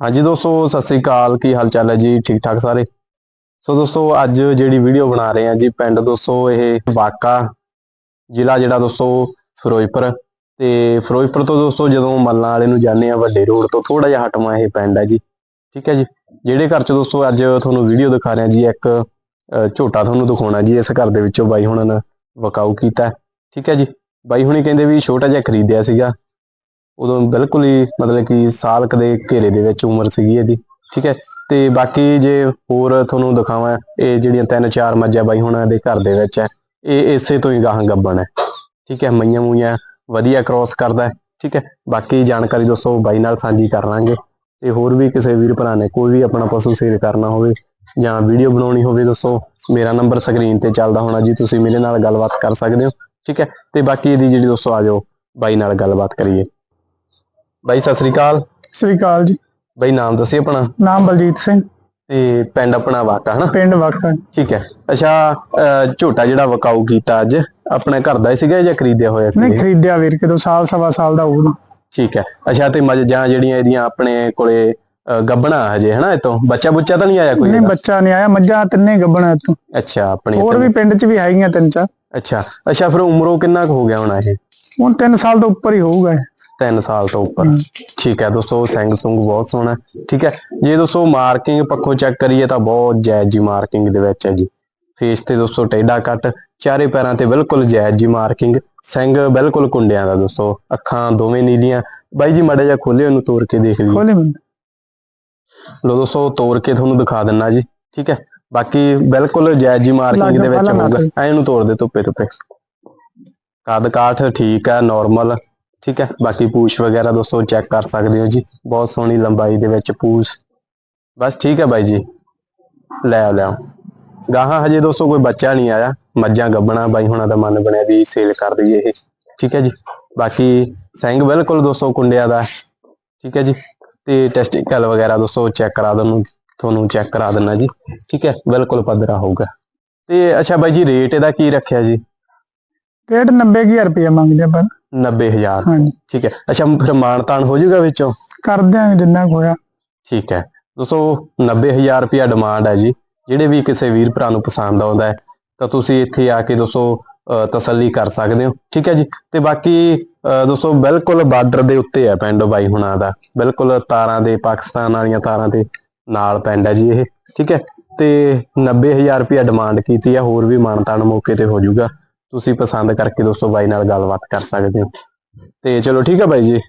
ਹਾਂਜੀ ਦੋਸਤੋ, ਸਤਿ ਸ੍ਰੀ ਅਕਾਲ। ਕੀ ਹਾਲ ਚਾਲ ਹੈ ਜੀ? ਠੀਕ ਠਾਕ ਸਾਰੇ? ਸੋ ਦੋਸਤੋ, ਅੱਜ ਜਿਹੜੀ ਵੀਡੀਓ ਬਣਾ ਰਹੇ ਹਾਂ ਜੀ ਪਿੰਡ ਦੋਸਤੋ, ਇਹ ਵਾਕਾ ਜ਼ਿਲ੍ਹਾ ਜਿਹੜਾ ਦੋਸਤੋ, ਫਿਰੋਜ਼ਪੁਰ। ਤੇ ਫਿਰੋਜ਼ਪੁਰ ਤੋਂ ਦੋਸਤੋ, ਜਦੋਂ ਮੱਲਾਂ ਵਾਲੇ ਨੂੰ ਜਾਂਦੇ ਆ ਵੱਡੇ ਰੋਡ ਤੋਂ ਥੋੜਾ ਜਿਹਾ ਹਟਵਾ ਇਹ ਪਿੰਡ ਹੈ ਜੀ। ਠੀਕ ਹੈ ਜੀ? ਜਿਹੜੇ ਘਰ ਚ ਦੋਸਤੋ, ਅੱਜ ਤੁਹਾਨੂੰ ਵੀਡੀਓ ਦਿਖਾ ਰਹੇ ਜੀ, ਇੱਕ ਝੋਟਾ ਤੁਹਾਨੂੰ ਦਿਖਾਉਣਾ ਜੀ, ਇਸ ਘਰ ਦੇ ਵਿੱਚੋਂ ਬਾਈ ਹੁਣਾਂ ਨੇ ਵਕਾਊ ਕੀਤਾ। ਠੀਕ ਹੈ ਜੀ? ਬਾਈ ਹੁਣੀ ਕਹਿੰਦੇ ਵੀ ਛੋਟਾ ਜਿਹਾ ਖਰੀਦਿਆ ਸੀਗਾ। ਉਦੋਂ ਬਿਲਕੁਲ ਹੀ ਮਤਲਬ ਕਿ ਸਾਲ ਕਦੇ ਘੇਰੇ ਦੇ ਵਿੱਚ ਉਮਰ ਸੀਗੀ ਇਹਦੀ, ਠੀਕ ਹੈ? ਤੇ ਬਾਕੀ ਜੇ ਹੋਰ ਤੁਹਾਨੂੰ ਦਿਖਾਵਾਂ, ਇਹ ਜਿਹੜੀਆਂ ਤਿੰਨ ਚਾਰ ਮੱਝਾਂ ਬਾਈ ਹੁਣਾਂ ਦੇ ਘਰ ਦੇ ਵਿੱਚ ਹੈ, ਇਹ ਇਸੇ ਤੋਂ ਹੀ ਗਾਹਾਂ ਗੱਬਣ ਹੈ, ਠੀਕ ਹੈ? ਮਈਆਂ ਮੂਈਆਂ ਵਧੀਆ ਕ੍ਰੋਸ ਕਰਦਾ ਠੀਕ ਹੈ? ਬਾਕੀ ਜਾਣਕਾਰੀ ਦੋਸਤੋ ਬਾਈ ਨਾਲ ਸਾਂਝੀ ਕਰ ਲਾਂਗੇ। ਤੇ ਹੋਰ ਵੀ ਕਿਸੇ ਵੀਰ ਭਰਾ ਨੇ ਕੋਈ ਵੀ ਆਪਣਾ ਪਸ਼ੂ ਸੇਲ ਕਰਨਾ ਹੋਵੇ ਜਾਂ ਵੀਡੀਓ ਬਣਾਉਣੀ ਹੋਵੇ ਦੋਸਤੋ ਮੇਰਾ ਨੰਬਰ ਸਕਰੀਨ ਤੇ ਚੱਲਦਾ ਹੋਣਾ ਜੀ, ਤੁਸੀਂ ਮੇਰੇ ਨਾਲ ਗੱਲਬਾਤ ਕਰ ਸਕਦੇ ਹੋ, ਠੀਕ ਹੈ? ਤੇ ਬਾਕੀ ਇਹਦੀ ਜਿਹੜੀ ਦੋਸਤੋ ਆ ਜਾਓ, ਬਾਈ ਨਾਲ ਗੱਲਬਾਤ ਕਰੀਏ। ਬਾਈ ਸਤਿ ਸ੍ਰੀ ਅਕਾਲ। ਸ੍ਰੀ ਅਕਾਲ ਜੀ। ਬਾਈ ਨਾਮ ਦੱਸਿਓ ਆਪਣਾ? ਨਾਮ ਬਲਜੀਤ ਸਿੰਘ। ਤੇ ਪਿੰਡ ਆਪਣਾ ਵਾਕਾ ਹਨਾ? ਪਿੰਡ ਵਾਕਾ। ਠੀਕ ਹੈ। ਅੱਛਾ ਝੋਟਾ ਜਿਹੜਾ ਵਕਾਊ ਕੀਤਾ ਅੱਜ ਆਪਣੇ ਘਰ ਦਾ ਹੀ ਸੀਗਾ ਜਾਂ ਖਰੀਦਿਆ ਹੋਇਆ ਸੀ? ਨਹੀਂ ਖਰੀਦਿਆ ਵੀਰ ਕਿਦੋਂ ਸਾਲ ਸਵਾ ਸਾਲ ਦਾ ਹੋਊਗਾ ਠੀਕ ਹੈ। ਅੱਛਾ ਤੇ ਮੱਝਾਂ ਜਿਹੜੀਆਂ ਇਹਦੀਆਂ ਆਪਣੇ ਕੋਲੇ ਗੱਭਣਾ ਹਜੇ ਹਨਾ ਇਤੋਂ ਬੱਚਾ ਬੁੱਚਾ ਤਾਂ ਨਹੀਂ ਆਇਆ ਕੋਈ ਨਹੀਂ? ਬੱਚਾ ਨਹੀਂ ਆਇਆ। ਮੱਝਾਂ ਤਿੰਨੇ ਗੱਬਣਾ ਇੱਥੋਂ। ਅੱਛਾ ਆਪਣੇ ਹੋਰ ਵੀ ਪਿੰਡ 'ਚ ਵੀ ਹੈਗੀਆਂ ਤਿੰਨ ਚਾਰ। ਅੱਛਾ। ਅੱਛਾ ਫਿਰ ਉਮਰੋਂ ਕਿੰਨਾ ਕੁ ਹੋ ਗਿਆ ਹੋਣਾ ਇਹ? ਹੁਣ 3 ਸਾਲ ਤੋਂ ਉੱਪਰ ਹੀ ਹੋਊਗਾ। 3 ਸਾਲ ਤੋਂ ਉੱਪਰ। ਠੀਕ ਹੈ ਦੋਸਤੋ ਸਿੰਘ ਸੁੰਗ ਬਹੁਤ ਸੋਹਣਾ। ਠੀਕ ਹੈ ਜੇ ਦੋਸਤੋ ਮਾਰਕਿੰਗ ਪੱਖੋਂ ਚੈੱਕ ਕਰੀਏ ਤਾਂ ਬਹੁਤ ਜਾਇਜ਼ ਜੀ ਮਾਰਕਿੰਗ ਦੇ ਵਿੱਚ ਹੈ ਜੀ। ਫੇਸ ਤੇ ਦੋਸਤੋ ਟੇਢਾ ਕੱਟ ਚਾਰੇ ਪੈਰਾਂ ਤੇ ਬਿਲਕੁਲ ਜਾਇਜ਼ ਜੀ ਮਾਰਕਿੰਗ ਸਿੰਘ ਬਿਲਕੁਲ ਕੁੰਡਿਆਂ ਦਾ ਦੋਸਤੋ ਅੱਖਾਂ ਦੋਵੇਂ ਨੀਲੀਆਂ। ਬਾਈ ਜੀ ਮਾੜਾ ਜਿਹਾ ਖੋਲਿਓ ਇਹਨੂੰ ਤੋੜ ਕੇ ਦੇਖ ਲਈਏ। ਖੋਲੇ ਬੰਦ। ਲੋ ਦੋਸਤੋ ਤੋੜ ਕੇ ਤੁਹਾਨੂੰ ਦਿਖਾ ਦਿੰਨਾ ਜੀ। ਠੀਕ ਹੈ ਬਾਕੀ ਬਿਲਕੁਲ ਜਾਇਜ਼ ਜੀ ਮਾਰਕਿੰਗ ਦੇ ਵਿੱਚ ਹੋਊਗਾ। ਐ ਇਹਨੂੰ ਤੋੜ ਦੇ ਧੁੱਪੇ ਧੁੱਪੇ ਕੱਦ ਕਾਠ ਠੀਕ ਹੈ ਨਾਰਮਲ ਠੀਕ ਹੈ। ਬਾਕੀ ਪੂਛ ਵਗੈਰਾ ਦੋਸਤੋ ਚੈੱਕ ਕਰ ਸਕਦੇ ਹੋ ਜੀ। ਬਹੁਤ ਸੋਹਣੀ ਲੰਬਾਈ ਦੇ ਵਿੱਚ ਪੂਛ। ਬਸ ਠੀਕ ਹੈ ਬਾਈ ਜੀ। ਲੈ ਆਓ ਲੈ ਆਓ। ਗਾਹਾਂ ਹਜੇ ਦੋਸਤੋ ਕੋਈ ਬੱਚਾ ਨਹੀਂ ਆਇਆ। ਮੱਝਾਂ ਗੱਬਣਾ। ਬਾਈ ਹੁਣਾਂ ਦਾ ਮਨ ਬਣਿਆ ਵੀ ਸੇਲ ਕਰ ਦਈਏ ਇਹ। ਠੀਕ ਹੈ ਜੀ। ਬਾਕੀ ਸਿੰਘ ਬਿਲਕੁਲ ਦੋਸਤੋ ਕੁੰਡਿਆ ਦਾ। ਠੀਕ ਹੈ ਜੀ। ਤੇ ਟੈਸਟੀਕਲ ਵਗੈਰਾ ਦੋਸਤੋ ਚੈੱਕ ਕਰਾ ਦੋ ਤੁਹਾਨੂੰ ਚੈੱਕ ਕਰਾ ਦਿੰਨਾ ਜੀ। ਠੀਕ ਹੈ। ਬਿਲਕੁਲ ਪੱਧਰਾ ਹੋਊਗਾ। ਤੇ ਅੱਛਾ ਬਾਈ ਜੀ ਰੇਟ ਇਹਦਾ ਕੀ ਰੱਖਿਆ ਜੀ? ਰੇਟ 90000 ਰੁਪਏ ਮੰਗਦੇ ਆਪਾਂ। 90000 ਹਾਂਜੀ। ਠੀਕ ਹੈ। ਅੱਛਾ ਫਿਰ ਮਾਨਤਾਨ ਹੋ ਜਾਊਗਾ ਵਿੱਚੋਂ? ਕਰ ਦਿਆਂਗੇ ਜਿੰਨਾ ਕੁ ਹੋਇਆ। ਠੀਕ ਹੈ। ਦੋਸਤੋ 90000 ਰੁਪਿਆ ਡਿਮਾਂਡ ਹੈ ਜੀ। ਜਿਹੜੇ ਵੀ ਕਿਸੇ ਵੀਰ ਭਰਾ ਨੂੰ ਪਸੰਦ ਆਉਂਦਾ ਹੈ ਤਾਂ ਤੁਸੀਂ ਇੱਥੇ ਆ ਕੇ ਦੋਸਤੋ ਤਸੱਲੀ ਕਰ ਸਕਦੇ ਹੋ। ਠੀਕ ਹੈ ਜੀ। ਤੇ ਬਾਕੀ ਦੋਸਤੋ ਬਿਲਕੁਲ ਬਾਰਡਰ ਦੇ ਉੱਤੇ ਹੈ ਪਿੰਡ ਬਾਈ ਹੁਣਾਂ ਦਾ। ਬਿਲਕੁਲ ਤਾਰਾਂ ਦੇ ਪਾਕਿਸਤਾਨ ਵਾਲੀਆਂ ਤਾਰਾਂ ਦੇ ਨਾਲ ਪਿੰਡ ਹੈ ਜੀ ਇਹ। ਠੀਕ ਹੈ। ਤੇ 90000 ਰੁਪਿਆ ਡਿਮਾਂਡ ਕੀਤੀ ਹੈ ਹੋਰ ਵੀ ਮਾਨਤਾਨ ਮੌਕੇ ਤੇ ਹੋ ਜਾਊਗਾ। ਤੁਸੀਂ ਪਸੰਦ ਕਰਕੇ ਦੋਸਤੋ ਬਾਈ ਨਾਲ ਗੱਲਬਾਤ ਕਰ ਸਕਦੇ ਹੋ। ਤੇ ਚਲੋ ਠੀਕ ਹੈ ਬਾਈ ਜੀ।